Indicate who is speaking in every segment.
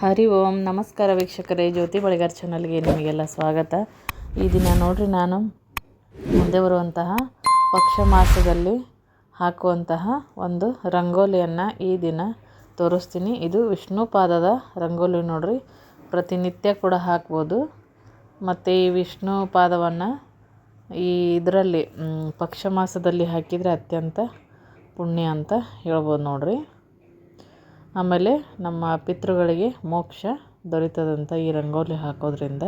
Speaker 1: ಹರಿ ಓಂ, ನಮಸ್ಕಾರ ವೀಕ್ಷಕರೇ. ಜ್ಯೋತಿ ಬಳಿಗಾರ್ ಚಾನಲ್ಗೆ ನಿಮಗೆಲ್ಲ ಸ್ವಾಗತ. ಈ ದಿನ ನೋಡ್ರಿ ನಾನು ಮುಂದೆ ಬರುವಂತಹ ಪಕ್ಷ ಮಾಸದಲ್ಲಿ ಹಾಕುವಂತಹ ಒಂದು ರಂಗೋಲಿಯನ್ನು ಈ ದಿನ ತೋರಿಸ್ತೀನಿ. ಇದು ವಿಷ್ಣು ಪಾದದ ರಂಗೋಲಿ ನೋಡ್ರಿ. ಪ್ರತಿನಿತ್ಯ ಕೂಡ ಹಾಕ್ಬೋದು. ಮತ್ತು ಈ ವಿಷ್ಣು ಪಾದವನ್ನು ಈ ಇದರಲ್ಲಿ ಪಕ್ಷ ಮಾಸದಲ್ಲಿ ಹಾಕಿದರೆ ಅತ್ಯಂತ ಪುಣ್ಯ ಅಂತ ಹೇಳ್ಬೋದು ನೋಡ್ರಿ. ಆಮೇಲೆ ನಮ್ಮ ಪಿತೃಗಳಿಗೆ ಮೋಕ್ಷ ದೊರೀತದಂತ ಈ ರಂಗೋಲಿ ಹಾಕೋದ್ರಿಂದ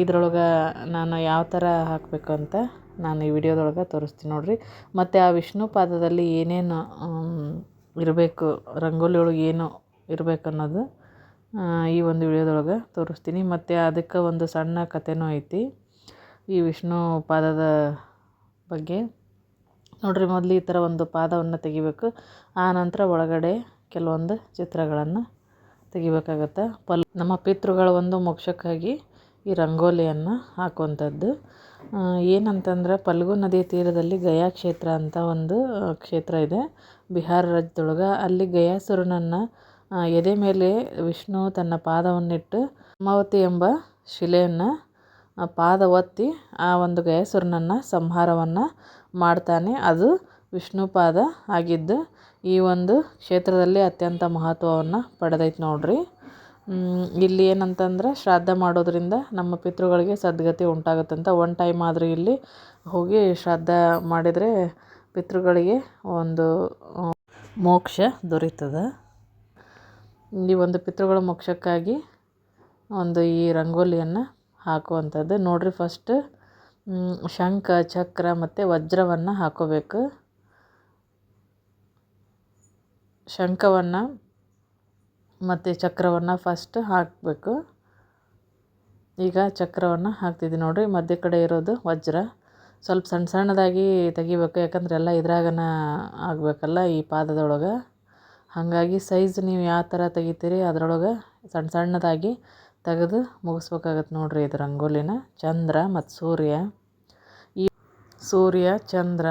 Speaker 1: ಇದ್ರೊಳಗೆ ನಾನು ಯಾವ ಥರ ಹಾಕಬೇಕು ಅಂತ ನಾನು ಈ ವಿಡಿಯೋದೊಳಗೆ ತೋರಿಸ್ತೀನಿ ನೋಡಿರಿ. ಮತ್ತು ಆ ವಿಷ್ಣು ಪಾದದಲ್ಲಿ ಏನೇನು ಇರಬೇಕು ರಂಗೋಲಿ ಒಳಗೆ ಏನು ಇರಬೇಕು ಅನ್ನೋದು ಈ ಒಂದು ವಿಡಿಯೋದೊಳಗೆ ತೋರಿಸ್ತೀನಿ. ಮತ್ತು ಅದಕ್ಕೆ ಒಂದು ಸಣ್ಣ ಕಥೆನೂ ಐತಿ, ಈ ವಿಷ್ಣು ಪಾದದ ಬಗ್ಗೆ. ನೋಡಿರಿ, ಮೊದಲು ಈ ಥರ ಒಂದು ಪಾದವನ್ನು ತೆಗಿಬೇಕು. ಆ ನಂತರ ಒಳಗಡೆ ಕೆಲವೊಂದು ಚಿತ್ರಗಳನ್ನು ತೆಗಿಬೇಕಾಗತ್ತೆ. ಪಲ್, ನಮ್ಮ ಪಿತೃಗಳ ಒಂದು ಮೋಕ್ಷಕ್ಕಾಗಿ ಈ ರಂಗೋಲಿಯನ್ನು ಹಾಕುವಂಥದ್ದು. ಏನಂತಂದ್ರೆ ಪಲ್ಗು ನದಿ ತೀರದಲ್ಲಿ ಗಯಾ ಕ್ಷೇತ್ರ ಅಂತ ಒಂದು ಕ್ಷೇತ್ರ ಇದೆ. ಬಿಹಾರ ರಾಜ್ಯದೊಳಗೆ ಅಲ್ಲಿ ಗಯಾಸುರನನ್ನು ಎದೆ ಮೇಲೆ ವಿಷ್ಣು ತನ್ನ ಪಾದವನ್ನಿಟ್ಟು ಅಮಾವತಿ ಎಂಬ ಶಿಲೆಯನ್ನು ಪಾದ ಒತ್ತಿ ಆ ಒಂದು ಗಯಾಸುರನನ್ನು ಸಂಹಾರವನ್ನು ಮಾಡ್ತಾನೆ. ಅದು ವಿಷ್ಣು ಪಾದ ಆಗಿದ್ದು ಈ ಒಂದು ಕ್ಷೇತ್ರದಲ್ಲಿ ಅತ್ಯಂತ ಮಹತ್ವವನ್ನು ಪಡೆದೈತೆ ನೋಡಿರಿ. ಇಲ್ಲಿ ಏನಂತಂದ್ರೆ ಶ್ರಾದ್ದ ಮಾಡೋದರಿಂದ ನಮ್ಮ ಪಿತೃಗಳಿಗೆ ಸದ್ಗತಿ ಉಂಟಾಗುತ್ತಂತ ಒನ್ ಟೈಮ್ ಆದರೂ ಇಲ್ಲಿ ಹೋಗಿ ಶ್ರಾದ್ದ ಮಾಡಿದರೆ ಪಿತೃಗಳಿಗೆ ಒಂದು ಮೋಕ್ಷ ದೊರೀತದೆ. ಈ ಒಂದು ಪಿತೃಗಳ ಮೋಕ್ಷಕ್ಕಾಗಿ ಒಂದು ಈ ರಂಗೋಲಿಯನ್ನು ಹಾಕುವಂಥದ್ದು. ನೋಡಿರಿ ಫಸ್ಟ್ ಶಂಖ, ಚಕ್ರ ಮತ್ತು ವಜ್ರವನ್ನು ಹಾಕೋಬೇಕು. ಶಂಖವನ್ನು ಮತ್ತು ಚಕ್ರವನ್ನು ಫಸ್ಟ್ ಹಾಕಬೇಕು. ಈಗ ಚಕ್ರವನ್ನು ಹಾಕ್ತಿದ್ದೀನಿ ನೋಡಿರಿ, ಮಧ್ಯ ಕಡೆ ಇರೋದು ವಜ್ರ. ಸ್ವಲ್ಪ ಸಣ್ಣ ಸಣ್ಣದಾಗಿ ತೆಗಿಬೇಕು, ಯಾಕಂದ್ರೆ ಎಲ್ಲ ಇದ್ರಾಗನ ಆಗಬೇಕಲ್ಲ ಈ ಪಾದದೊಳಗೆ. ಹಾಗಾಗಿ ಸೈಜ್ ನೀವು ಯಾವ ಥರ ತೆಗಿತೀರಿ ಅದರೊಳಗೆ ಸಣ್ಣ ಸಣ್ಣದಾಗಿ ತೆಗೆದು ಮುಗಿಸ್ಬೇಕಾಗತ್ತೆ ನೋಡಿರಿ ಇದು ರಂಗೋಲಿನ ಚಂದ್ರ ಮತ್ತು ಸೂರ್ಯ. ಈ ಸೂರ್ಯ, ಚಂದ್ರ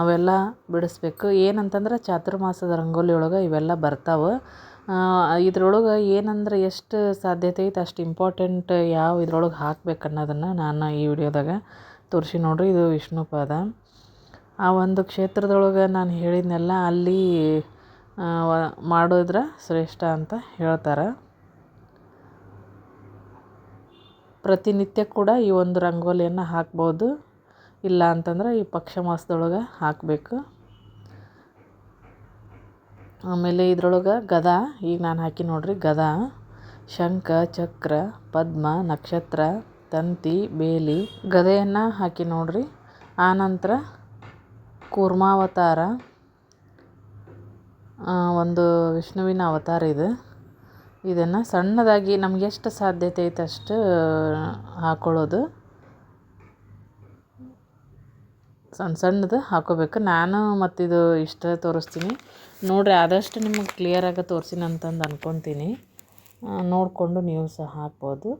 Speaker 1: ಅವೆಲ್ಲ ಬಿಡಿಸ್ಬೇಕು. ಏನಂತಂದ್ರೆ ಚಾತುರ್ಮಾಸದ ರಂಗೋಲಿ ಒಳಗೆ ಇವೆಲ್ಲ ಬರ್ತಾವೆ. ಇದ್ರೊಳಗೆ ಏನಂದ್ರೆ ಎಷ್ಟು ಸಾಧ್ಯತೆ ಐತೆ ಅಷ್ಟು ಇಂಪಾರ್ಟೆಂಟ್ ಯಾವ ಇದ್ರೊಳಗೆ ಹಾಕ್ಬೇಕು ಅನ್ನೋದನ್ನು ನಾನು ಈ ವಿಡಿಯೋದಾಗ ತೋರಿಸಿ ನೋಡಿರಿ. ಇದು ವಿಷ್ಣು ಪಾದ ಆ ಒಂದು ಕ್ಷೇತ್ರದೊಳಗೆ ನಾನು ಹೇಳಿದ್ನೆಲ್ಲ ಅಲ್ಲಿ ಮಾಡಿದ್ರೆ ಶ್ರೇಷ್ಠ ಅಂತ ಹೇಳ್ತಾರೆ. ಪ್ರತಿನಿತ್ಯ ಕೂಡ ಈ ಒಂದು ರಂಗೋಲಿಯನ್ನು ಹಾಕ್ಬೋದು. ಇಲ್ಲ ಅಂತಂದ್ರೆ ಈ ಪಕ್ಷ ಮಾಸದೊಳಗೆ ಹಾಕಬೇಕು. ಆಮೇಲೆ ಇದ್ರೊಳಗೆ ಗದ, ಈಗ ನಾನು ಹಾಕಿ ನೋಡ್ರಿ, ಗದ, ಶಂಖ, ಚಕ್ರ, ಪದ್ಮ, ನಕ್ಷತ್ರ, ತಂತಿ, ಬೇಲಿ, ಗದೆಯನ್ನು ಹಾಕಿ ನೋಡ್ರಿ. ಆನಂತರ ಕೂರ್ಮಾವತಾರ ಒಂದು ವಿಷ್ಣುವಿನ ಅವತಾರ ಇದು. ಇದನ್ನು ಸಣ್ಣದಾಗಿ ನಮಗೆಷ್ಟು ಸಾಧ್ಯತೆ ಐತೆ ಅಷ್ಟು ಹಾಕ್ಕೊಳ್ಳೋದು ಸಣ್ಣ ಸಣ್ಣದು ಹಾಕೋಬೇಕು. ನಾನು ಮತ್ತಿದು ಇಷ್ಟ ತೋರಿಸ್ತೀನಿ. ನೋಡಿರಿ, ಆದಷ್ಟು ನಿಮಗೆ ಕ್ಲಿಯರಾಗಿ ತೋರಿಸಿನ ಅಂತಂದು ಅಂದ್ಕೊತೀನಿ ನೋಡಿಕೊಂಡು ನೀವು ಸಹ ಹಾಕ್ಬೋದು.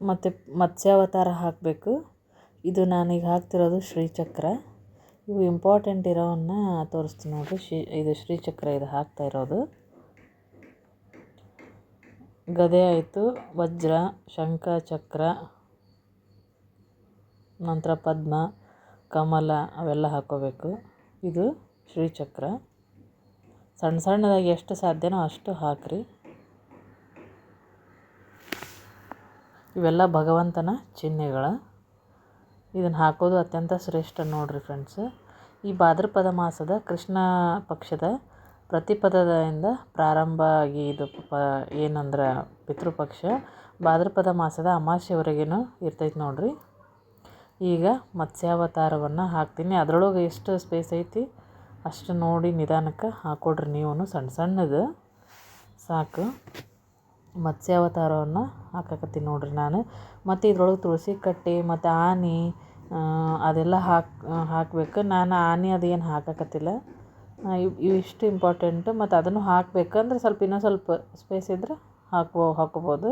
Speaker 1: ಮತ್ತು ಮತ್ಸ್ಯಾವತಾರ ಹಾಕಬೇಕು. ಇದು ನಾನೀಗ ಹಾಕ್ತಿರೋದು ಶ್ರೀಚಕ್ರ. ಇವು ಇಂಪಾರ್ಟೆಂಟ್ ಇರೋವನ್ನ ತೋರಿಸ್ತೀನಿ ನೋಡಿರಿ. ಶ್ರೀ, ಇದು ಶ್ರೀಚಕ್ರ ಇದು ಹಾಕ್ತಾ ಇರೋದು. ಗದೆ ಆಯಿತು. ವಜ್ರ, ಶಂಖ, ಚಕ್ರ, ನಂತರ ಪದ್ಮ, ಕಮಲ ಅವೆಲ್ಲ ಹಾಕೋಬೇಕು. ಇದು ಶ್ರೀಚಕ್ರ. ಸಣ್ಣ ಸಣ್ಣದಾಗಿ ಎಷ್ಟು ಸಾಧ್ಯನೋ ಅಷ್ಟು ಹಾಕ್ರಿ. ಇವೆಲ್ಲ ಭಗವಂತನ ಚಿಹ್ನೆಗಳು. ಇದನ್ನು ಹಾಕೋದು ಅತ್ಯಂತ ಶ್ರೇಷ್ಠ ನೋಡಿರಿ ಫ್ರೆಂಡ್ಸ್. ಈ ಭಾದ್ರಪದ ಮಾಸದ ಕೃಷ್ಣ ಪಕ್ಷದ ಪ್ರತಿಪದದಿಂದ ಪ್ರಾರಂಭ ಆಗಿ ಇದು ಪ, ಏನಂದ್ರೆ ಪಿತೃಪಕ್ಷ, ಭಾದ್ರಪದ ಮಾಸದ ಅಮಾವಾಸ್ಯವರೆಗೇನು ಇರ್ತೈತೆ ನೋಡಿರಿ. ಈಗ ಮತ್ಸ್ಯಾವತಾರವನ್ನು ಹಾಕ್ತೀನಿ. ಅದರೊಳಗೆ ಎಷ್ಟು ಸ್ಪೇಸ್ ಐತಿ ಅಷ್ಟು ನೋಡಿ ನಿಧಾನಕ್ಕೆ ಹಾಕ್ಕೊಡ್ರಿ ನೀವು ಸಣ್ಣ ಸಣ್ಣದು. ಸಾಕು. ಮತ್ಸ್ಯಾವತಾರವನ್ನು ಹಾಕಕತ್ತೀನಿ ನೋಡಿರಿ ನಾನು. ಮತ್ತು ಇದ್ರೊಳಗೆ ತುಳಸಿ ಕಟ್ಟೆ, ಮತ್ತು ಆನೆ ಅದೆಲ್ಲ ಹಾಕಿ, ಹಾಕಬೇಕು. ನಾನು ಆನೆ ಅದೇನು ಹಾಕಕತ್ತಿಲ್ಲ. ಇವಿಷ್ಟು ಇಂಪಾರ್ಟೆಂಟು ಮತ್ತು ಅದನ್ನು ಹಾಕಬೇಕಂದ್ರೆ ಸ್ವಲ್ಪ ಇನ್ನೂ ಸ್ವಲ್ಪ ಸ್ಪೇಸ್ ಇದ್ರೆ ಹಾಕ್ಬೋ, ಹಾಕ್ಬೋದು.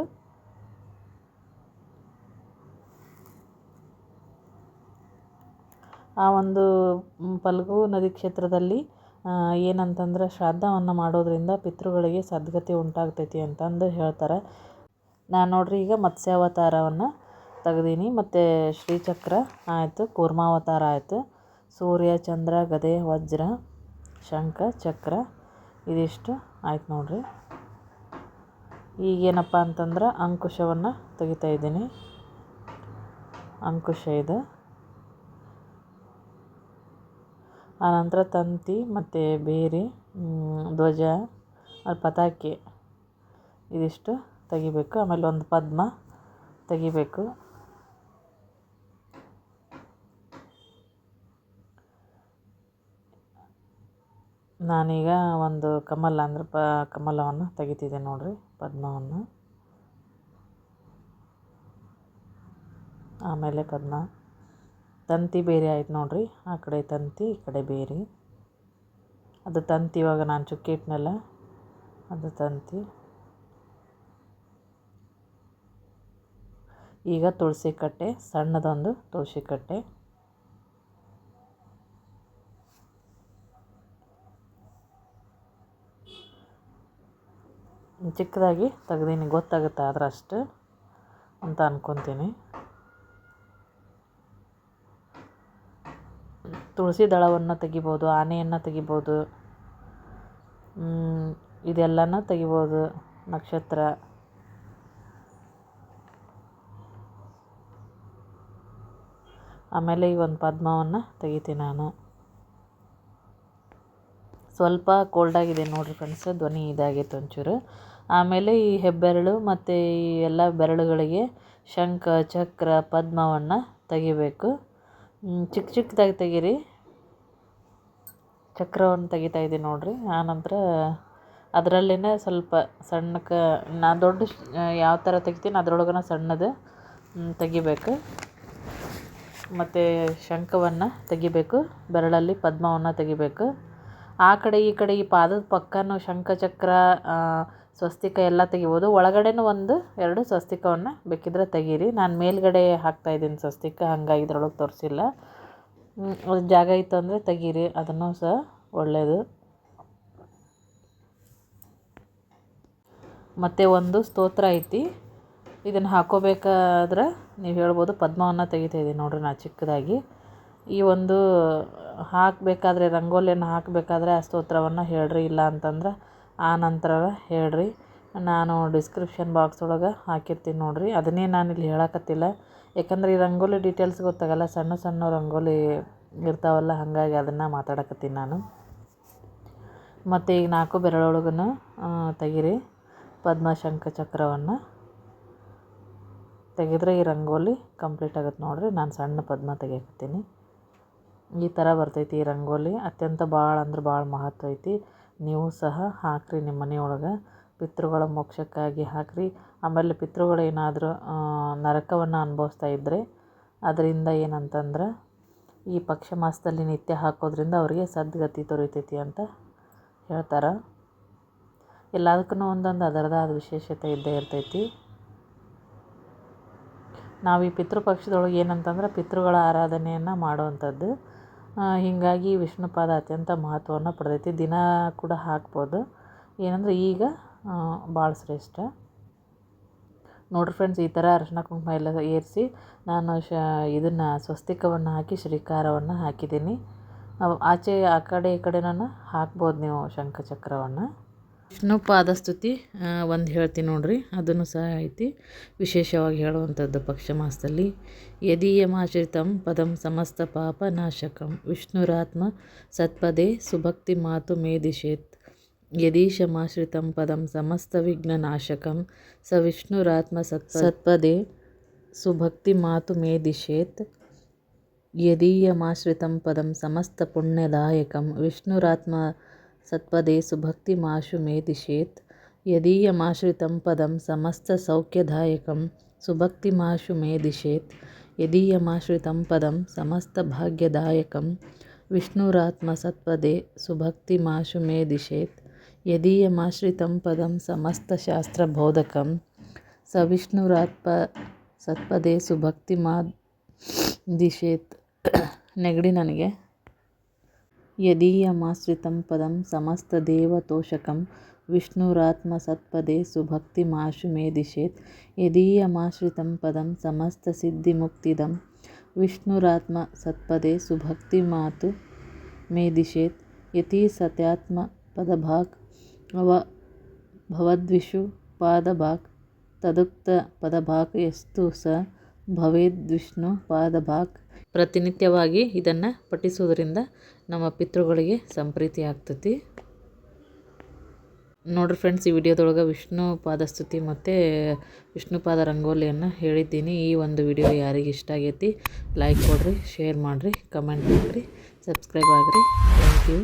Speaker 1: ಆ ಒಂದು ಪಲ್ಗು ನದಿ ಕ್ಷೇತ್ರದಲ್ಲಿ ಏನಂತಂದ್ರೆ ಶ್ರಾದ್ದವನ್ನು ಮಾಡೋದರಿಂದ ಪಿತೃಗಳಿಗೆ ಸದ್ಗತಿ ಉಂಟಾಗ್ತೈತಿ ಅಂತಂದು ಹೇಳ್ತಾರೆ. ನಾನು ನೋಡ್ರಿ ಈಗ ಮತ್ಸ್ಯಾವತಾರವನ್ನು ತೆಗ್ದೀನಿ. ಮತ್ತು ಶ್ರೀಚಕ್ರ ಆಯಿತು, ಕೂರ್ಮಾವತಾರ ಆಯಿತು. ಸೂರ್ಯ, ಚಂದ್ರ, ಗದೆ, ವಜ್ರ ಶಂಖ, ಚಕ್ರ, ಇದಿಷ್ಟು. ಆಯ್ತು ನೋಡ್ರಿ. ಈಗೇನಪ್ಪ ಅಂತಂದ್ರೆ ಅಂಕುಶವನ್ನು ತೆಗಿತಾ ಇದ್ದೀನಿ. ಅಂಕುಶ ಇದು. ಆನಂತರ ತಂತಿ ಮತ್ತು ಬೇರಿ ಧ್ವಜ ಪತಾಕೆ, ಇದಿಷ್ಟು ತೆಗಿಬೇಕು. ಆಮೇಲೆ ಒಂದು ಪದ್ಮ ತೆಗಿಬೇಕು. ನಾನೀಗ ಒಂದು ಕಮಲ ಅಂದ್ರೆ ಪ, ಕಮಲವನ್ನು ತೆಗಿತಿದ್ದೆ ನೋಡಿರಿ, ಪದ್ಮವನ್ನು. ಆಮೇಲೆ ಪದ್ಮ. ತಂತಿ ಬೇರೆ ಆಯ್ತು ನೋಡಿರಿ, ಆ ಕಡೆ ತಂತಿ, ಈ ಕಡೆ ಬೇರೆ. ಅದು ತಂತಿ ಇವಾಗ ನಾನು ಚುಕ್ಕಿ ಇಟ್ನಲ್ಲ ಅದು ತಂತಿ. ಈಗ ತುಳಸಿ ಕಟ್ಟೆ, ಸಣ್ಣದೊಂದು ತುಳಸಿ ಕಟ್ಟೆ. ಚಿಕ್ಕದಾಗಿ ತೆಗ್ದೀನಿ, ಗೊತ್ತಾಗುತ್ತೆ ಆದ್ರೆ ಅಷ್ಟು ಅಂತ ಅಂದ್ಕೊತೀನಿ ತುಳಸಿ ದಳವನ್ನು ತೆಗಿಬೋದು, ಆನೆಯನ್ನು ತೆಗಿಬೋದು ಇದೆಲ್ಲನೂ ತೆಗಿಬೋದು, ನಕ್ಷತ್ರ. ಆಮೇಲೆ ಈ ಒಂದು ಪದ್ಮವನ್ನು ತೆಗಿತೀನಿ ನಾನು. ಸ್ವಲ್ಪ ಕೋಲ್ಡಾಗಿದೆ ನೋಡಿರಿ ಫ್ರೆಂಡ್ಸ್, ಧ್ವನಿ ಇದಾಗೈತೆ ಒಂಚೂರು. ಆಮೇಲೆ ಈ ಹೆಬ್ಬೆರಳು ಮತ್ತು ಈ ಎಲ್ಲ ಬೆರಳುಗಳಿಗೆ ಶಂಖ, ಚಕ್ರ, ಪದ್ಮವನ್ನು ತೆಗಿಬೇಕು. ಚಿಕ್ಕ ಚಿಕ್ಕದಾಗಿ ತೆಗೀರಿ. ಚಕ್ರವನ್ನು ತೆಗಿತಾ ಇದ್ದೀನಿ ನೋಡಿರಿ. ಆನಂತರ ಅದರಲ್ಲೇ ಸ್ವಲ್ಪ ಸಣ್ಣಕ್ಕೆ ನಾ ದೊಡ್ಡ ಯಾವ ಥರ ತೆಗಿತೀನಿ ಅದ್ರೊಳಗೇನೆ ಸಣ್ಣದು ತೆಗಿಬೇಕು. ಮತ್ತು ಶಂಖವನ್ನು ತೆಗಿಬೇಕು, ಬೆರಳಲ್ಲಿ ಪದ್ಮವನ್ನು ತೆಗಿಬೇಕು. ಆ ಕಡೆ ಈ ಕಡೆ ಈ ಪಾದದ ಪಕ್ಕನೂ ಶಂಖ, ಚಕ್ರ ಸ್ವಸ್ತಿಕ ಎಲ್ಲ ತೆಗಿಬೋದು. ಒಳಗಡೆನೂ ಒಂದು ಎರಡು ಸ್ವಸ್ತಿಕವನ್ನು ಬೇಕಿದ್ರೆ ತೆಗೀರಿ. ನಾನು ಮೇಲ್ಗಡೆ ಹಾಕ್ತಾಯಿದ್ದೀನಿ ಸ್ವಸ್ತಿಕ, ಹಾಗಾಗಿ ಇದ್ರೊಳಗೆ ತೋರಿಸಿಲ್ಲ. ಜಾಗ ಇತ್ತು ಅಂದರೆ ತೆಗೀರಿ. ಅದನ್ನು ಸಹ ಒಳ್ಳೆಯದು ಮತ್ತು ಒಂದು ಸ್ತೋತ್ರ ಐತಿ. ಇದನ್ನು ಹಾಕೋಬೇಕಾದ್ರೆ ನೀವು ಹೇಳ್ಬೋದು, ಪದ್ಮವನ್ನು ತೆಗಿತಾ ಇದ್ದೀನಿ ನೋಡ್ರಿ ನಾ ಚಿಕ್ಕದಾಗಿ. ಈ ಒಂದು ಹಾಕಬೇಕಾದ್ರೆ, ರಂಗೋಲಿಯನ್ನು ಹಾಕಬೇಕಾದ್ರೆ ಆ ಸ್ತೋತ್ರವನ್ನು ಹೇಳ್ರಿ. ಇಲ್ಲ ಅಂತಂದ್ರೆ ಆ ನಂತರ ಹೇಳ್ರಿ, ನಾನು ಡಿಸ್ಕ್ರಿಪ್ಷನ್ ಬಾಕ್ಸ್ ಒಳಗೆ ಹಾಕಿರ್ತೀನಿ ನೋಡಿರಿ. ಅದನ್ನೇ ನಾನು ಇಲ್ಲಿ ಹೇಳಕತ್ತಿಲ್ಲ. ಯಾಕಂದ್ರೆ ಈ ರಂಗೋಲಿ ಡೀಟೇಲ್ಸ್ ಗೊತ್ತಾಗಲ್ಲ, ಸಣ್ಣ ಸಣ್ಣ ರಂಗೋಲಿ ಇರ್ತಾವಲ್ಲ, ಹಾಗಾಗಿ ಅದನ್ನು ಮಾತಾಡಕತ್ತೀನಿ ನಾನು. ಮತ್ತು ಈಗ ನಾಲ್ಕು ಬೆರಳೊಳಗೂ ತೆಗೀರಿ. ಪದ್ಮ ಶಂಖ ಚಕ್ರವನ್ನು ತೆಗೆದ್ರೆ ಈ ರಂಗೋಲಿ ಕಂಪ್ಲೀಟ್ ಆಗುತ್ತೆ ನೋಡಿರಿ. ನಾನು ಸಣ್ಣ ಪದ್ಮ ತೆಗಿಯಕತ್ತೀನಿ. ಈ ಥರ ಬರ್ತೈತಿ ಈ ರಂಗೋಲಿ. ಅತ್ಯಂತ ಭಾಳ ಅಂದ್ರೆ ಭಾಳ ಮಹತ್ವ ಐತಿ. ನೀವು ಸಹ ಹಾಕಿರಿ ನಿಮ್ಮ ಮನೆಯೊಳಗೆ. ಪಿತೃಗಳ ಮೋಕ್ಷಕ್ಕಾಗಿ ಹಾಕಿರಿ. ಆಮೇಲೆ ಪಿತೃಗಳು ಏನಾದರೂ ನರಕವನ್ನು ಅನುಭವಿಸ್ತಾ ಇದ್ದರೆ ಅದರಿಂದ ಏನಂತಂದ್ರೆ, ಈ ಪಕ್ಷ ಮಾಸದಲ್ಲಿ ನಿತ್ಯ ಹಾಕೋದ್ರಿಂದ ಅವರಿಗೆ ಸದ್ಗತಿ ದೊರೀತೈತಿ ಅಂತ ಹೇಳ್ತಾರೆ. ಎಲ್ಲದಕ್ಕೂ ಒಂದೊಂದು ಅದರದಾದ ವಿಶೇಷತೆ ಇದ್ದೇ ಇರ್ತೈತಿ. ನಾವು ಈ ಪಿತೃಪಕ್ಷದೊಳಗೆ ಏನಂತಂದ್ರೆ, ಪಿತೃಗಳ ಆರಾಧನೆಯನ್ನು ಮಾಡುವಂಥದ್ದು. ಹೀಗಾಗಿ ವಿಷ್ಣು ಪಾದ ಅತ್ಯಂತ ಮಹತ್ವವನ್ನು ಪಡೆದೈತಿ. ದಿನ ಕೂಡ ಹಾಕ್ಬೋದು. ಏನಂದ್ರೆ ಈಗ ಭಾಳ ಶ್ರೇಷ್ಠ. ನೋಡಿರಿ ಫ್ರೆಂಡ್ಸ್ ಈ ಥರ ಅರಿಶಿನ ಕುಂಕುಮ ಎಲ್ಲ ಏರಿಸಿ ನಾನು ಶ, ಇದನ್ನು ಸ್ವಸ್ತಿಕವನ್ನು ಹಾಕಿ ಶ್ರೀಕಾರವನ್ನು ಹಾಕಿದ್ದೀನಿ. ಆಚೆ ಆ ಕಡೆ ಈ ಕಡೆ ನಾನು ಹಾಕ್ಬೋದು ನೀವು ಶಂಖಚಕ್ರವನ್ನು. ವಿಷ್ಣು ಪಾದಸ್ತುತಿ ಒಂದು ಹೇಳ್ತೀನಿ ನೋಡ್ರಿ, ಅದನ್ನು ಸಹ ಐತಿ. ವಿಶೇಷವಾಗಿ ಹೇಳುವಂಥದ್ದು ಪಕ್ಷ ಮಾಸದಲ್ಲಿ ಯದೀಯಮಾಶ್ರಿತಂ ಪದಂ ಸಮಸ್ತ ಪಾಪ ನಾಶಕಂ, ವಿಷ್ಣುರಾತ್ಮ ಸತ್ಪದೇ ಸುಭಕ್ತಿ ಮಾತು ಮೇದಿಶೇತ್ ಯದೀಶಮಾಶ್ರಿತಂ ಪದಂ ಸಮಸ್ತ ವಿಘ್ನ ನಾಶಕಂ, ಸ ವಿಷ್ಣುರಾತ್ಮ ಸತ್ ಸತ್ಪದೇ ಸುಭಕ್ತಿ ಮಾತು ಮೇದಿಶೇತ್ ಯದೀಯಮಾಶ್ರಿತಂ ಪದಂ ಸಮಸ್ತ ಪುಣ್ಯದಾಯಕಂ, ವಿಷ್ಣುರಾತ್ಮ ಸತ್ಪದೇ ಸುಭಕ್ತಿಮಾಶು ಮೇದಿಶೇತ್ ಯದೀಯಮಾಶ್ರಿತಂ ಪದಂ ಸಮಸ್ತಸೌಖ್ಯದಾಯಕಂ ಸುಭಕ್ತಿಮಾಶು ಮೇದಿಶೇತ್ ಯದೀಯಮಾಶ್ರಿತಂ ಪದಂ ಸಮಸ್ತಭಾಗ್ಯದಾಯಕಂ ವಿಷ್ಣುರಾತ್ಮ ಸತ್ಪದೇ ಸುಭಕ್ತಿಮಾಶು ಮೇದಿಶೇತ್ ಯದೀಯಮಾಶ್ರಿತಂ ಪದಂ ಸಮಸ್ತಶಾಸ್ತ್ರಬೋಧಕಂ ಸ ವಿಷ್ಣುರಾತ್ಮ ಸತ್ಪದೇ ಸುಭಕ್ತಿಮಾದಿಶೇತ್ ನೆಗಡಿ ನನಗೆ. यदीयमाश्रितं पदं समस्तदेवतोषकं विष्णुरात्मसत्पदे सुभक्तिमाशु मे दिशेत्। यदीयमाश्रितं पदं समस्तसिद्धिमुक्तिदं विष्णुरात्मसत्पदे सुभक्तिमातु मे दिशेत्। यति सत्यात्मपदभाक् अव भवद्विषु पादभाक् तदुक्तपदभाक् यस्तु स भवेद्विष्णुपादभाक् ಪ್ರತಿನಿತ್ಯವಾಗಿ ಇದನ್ನು ಪಠಿಸುವುದರಿಂದ ನಮ್ಮ ಪಿತೃಗಳಿಗೆ ಸಂಪ್ರೀತಿ ಆಗ್ತತಿ. ನೋಡ್ರಿ ಫ್ರೆಂಡ್ಸ್ ಈ ವಿಡಿಯೋದೊಳಗೆ ವಿಷ್ಣು ಪಾದಸ್ತುತಿ ಮತ್ತು ವಿಷ್ಣು ಪಾದ ರಂಗೋಲಿಯನ್ನು ಹೇಳಿದ್ದೀನಿ. ಈ ಒಂದು ವಿಡಿಯೋ ಯಾರಿಗೆ ಇಷ್ಟ ಆಗೈತಿ ಲೈಕ್ ಕೊಡ್ರಿ ಶೇರ್ ಮಾಡಿರಿ ಕಮೆಂಟ್ ಮಾಡಿರಿ ಸಬ್ಸ್ಕ್ರೈಬ್ ಆಗಿರಿ. Thank you